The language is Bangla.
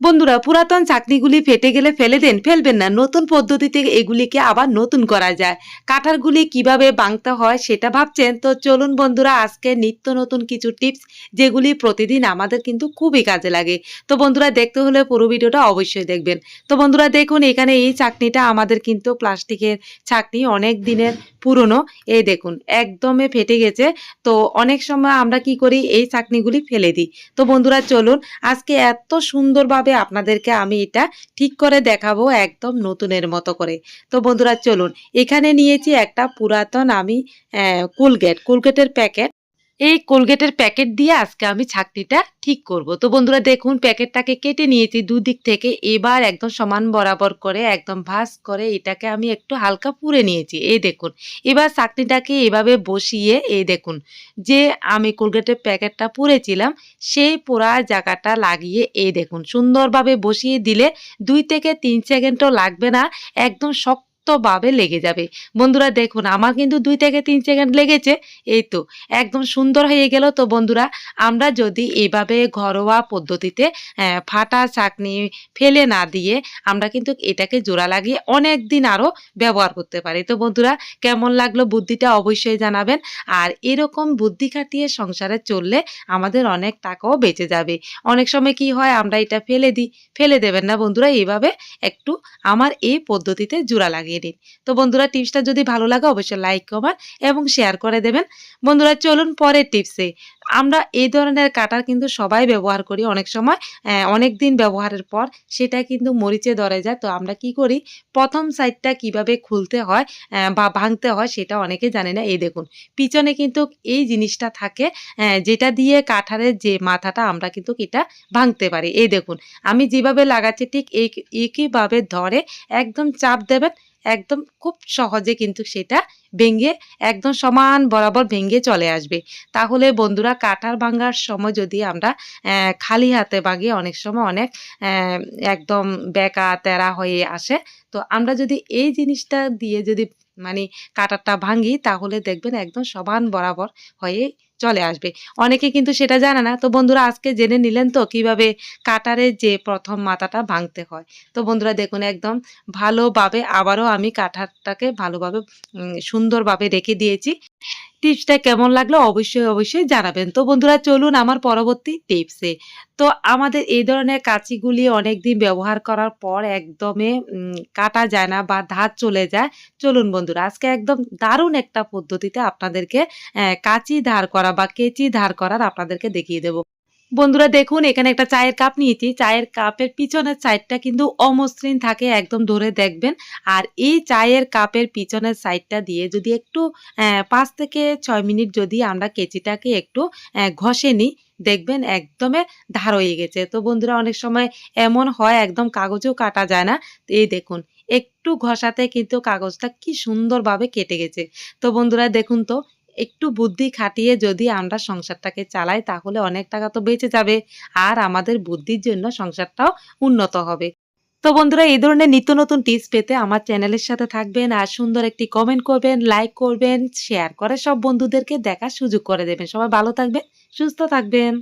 বন্ধুরা, পুরাতন চাকনিগুলি ফেটে গেলে ফেলে দেন, ফেলবেন না। নতুন পদ্ধতিতে এগুলিকে আবার নতুন করা যায়। কাঁঠালগুলি কীভাবে বাংতে হয় সেটা ভাবছেন? তো চলুন বন্ধুরা, আজকে নিত্য নতুন কিছু টিপস, যেগুলি প্রতিদিন আমাদের কিন্তু খুবই কাজে লাগে। তো বন্ধুরা, দেখতে হলে পুরো ভিডিওটা অবশ্যই দেখবেন। তো বন্ধুরা, দেখুন, এখানে এই চাকনিটা আমাদের কিন্তু প্লাস্টিকের চাকনি, অনেক দিনের পুরনো। এই দেখুন একদমে ফেটে গেছে। তো অনেক সময় আমরা কি করি, এই চাকনিগুলি ফেলে দিই। তো বন্ধুরা, চলুন, আজকে এত সুন্দরভাবে আপনাদেরকে আমি এটা ঠিক করে দেখাবো একদম নতুনের মতো করে। তো বন্ধুরা, চলুন, এখানে নিয়েছি একটা পুরাতন আমি কোলগেট কোলগেটের প্যাকেট এই কোলগেটের প্যাকেট দিয়ে আজকে আমি ছাকনিটা ঠিক করব। তো বন্ধুরা দেখুন, প্যাকেটটাকে কেটে নিয়েছি দুদিক থেকে। এবার একদম সমান বরাবর করে, একদম ভাঁজ করে এটাকে আমি একটু হালকা পুড়ে নিয়েছি। এই দেখুন, এবার চাকনিটাকে এভাবে বসিয়ে, এই দেখুন, যে আমি কোলগেটের প্যাকেটটা পুড়েছিলাম, সেই পোড়া জায়গাটা লাগিয়ে, এই দেখুন, সুন্দরভাবে বসিয়ে দিলে দুই থেকে তিন সেকেন্ডও লাগবে না, একদম শক্তভাবে লেগে যাবে। বন্ধুরা, দেখুন, আমার কিন্তু দুই থেকে তিন সেকেন্ড লেগেছে। এই তো, একদম সুন্দর হয়ে গেল তো বন্ধুরা। আমরা যদি এইভাবে ঘরোয়া পদ্ধতিতে ফাটা চাকনি ফেলে না দিয়ে আমরা কিন্তু এটাকে জোড়া লাগিয়ে অনেক দিন আরও ব্যবহার করতে পারি। তো বন্ধুরা, কেমন লাগল বুদ্ধিটা অবশ্যই জানাবেন। আর এরকম বুদ্ধি খাটিয়ে সংসারে চললে আমাদের অনেক টাকাও বেঁচে যাবে। অনেক সময় কি হয়, আমরা এটা ফেলে দিই, ফেলে দেবেন না বন্ধুরা। এইভাবে একটু আমার এই পদ্ধতিতে জোড়া লাগিয়ে দিন। তো বন্ধুরা টিপসটা যদি ভালো লাগে, অবশ্যই লাইক কমেন্ট এবং শেয়ার করে দেবেন। বন্ধুরা, চলুন পরের টিপসে আমরা এই ধরনের কাটার কিন্তু সবাই ব্যবহার করি অনেক সময়। অনেক দিন ব্যবহারের পর সেটা কিন্তু মরিচে ধরে যায়। তো আমরা কি করি? প্রথম সাইডটা কীভাবে খুলতে হয় বা ভাঙতে হয় সেটা অনেকে জানে না। এই দেখুন, পিছনে কিন্তু এই জিনিসটা থাকে যেটা দিয়ে কাঠারের যে মাথাটা আমরা কিন্তু এটা ভাঙতে পারি। এই দেখুন, আমি যেভাবে লাগাচ্ছি ঠিক এই, একইভাবে ধরে একদম চাপ দেবেন। একদম খুব সহজে কিন্তু সেটা ভেঙে, একদম সমান বরাবর ভেঙে চলে আসবে। তাহলে বন্ধুরা কাঠার ভাঙার সময় যদি আমরা খালি হাতে ভাঙি, অনেক সময় অনেক একদম বেকা, তেরা হয়ে আসে। তো আমরা যদি এই জিনিসটা দিয়ে যদি মানে কাটারটা ভাঙি, তাহলে দেখবেন একদম সমান বরাবর হয়ে চলে আসবে। অনেকে কিন্তু সেটা জানে না। তো বন্ধুরা, আজকে জেনে নিলেন তো কীভাবে কাটারের যে প্রথম মাথাটা ভাঙতে হয়। তো বন্ধুরা, দেখুন একদম ভালোভাবে আবারও আমি কাঠারটাকে ভালোভাবে সুন্দরভাবে রেখে দিয়েছি। টিপসটা কেমন লাগল অবশ্যই অবশ্যই জানাবেন। তো বন্ধুরা, চলুন আমার পরবর্তী টিপসে। তো আমাদের এই ধরনের কাঁচিগুলি অনেক দিন ব্যবহার করার পর একদমে কাটা যায় না বা ধার চলে যায়। চলুন বন্ধুরা, আজকে একদম দারুণ একটা পদ্ধতিতে আপনাদেরকে কাঁচি ধার করা বা কেচি ধার করার আপনাদেরকে দেখিয়ে দেব। বন্ধুরা দেখুন, এখানে একটা চায়ের কাপ নিয়েছি। চায়ের কাপের পিছনের সাইডটা কিন্তু অমসৃণ থাকে, একদম ধরে দেখবেন। আর এই চায়ের কাপের পিছনের সাইডটা দিয়ে যদি একটু পাঁচ থেকে ছয় মিনিট যদি আমরা কেচিটাকে একটু ঘষে নিই, দেখবেন একদমে ধার হয়ে গেছে। তো বন্ধুরা, অনেক সময় এমন হয়, একদম কাগজেও কাটা যায় না। এই দেখুন, একটু ঘষাতে কিন্তু কাগজটা কি সুন্দরভাবে কেটে গেছে। তো বন্ধুরা, দেখুন তো একটু বুদ্ধি খাটিয়ে যদি আমরা সংসারটাকে চালাই, তাহলে অনেক টাকা তো বেঁচে যাবে। আর আমাদের বুদ্ধির জন্য সংসারটাও উন্নত হবে। তো বন্ধুরা, এই ধরনের নিত্য নতুন টিপস পেতে আমার চ্যানেলের সাথে থাকবেন আর সুন্দর একটি কমেন্ট করবেন লাইক করবেন শেয়ার করে সব বন্ধুদেরকে দেখার সুযোগ করে দেবেন। সবাই ভালো থাকবেন, সুস্থ থাকবেন।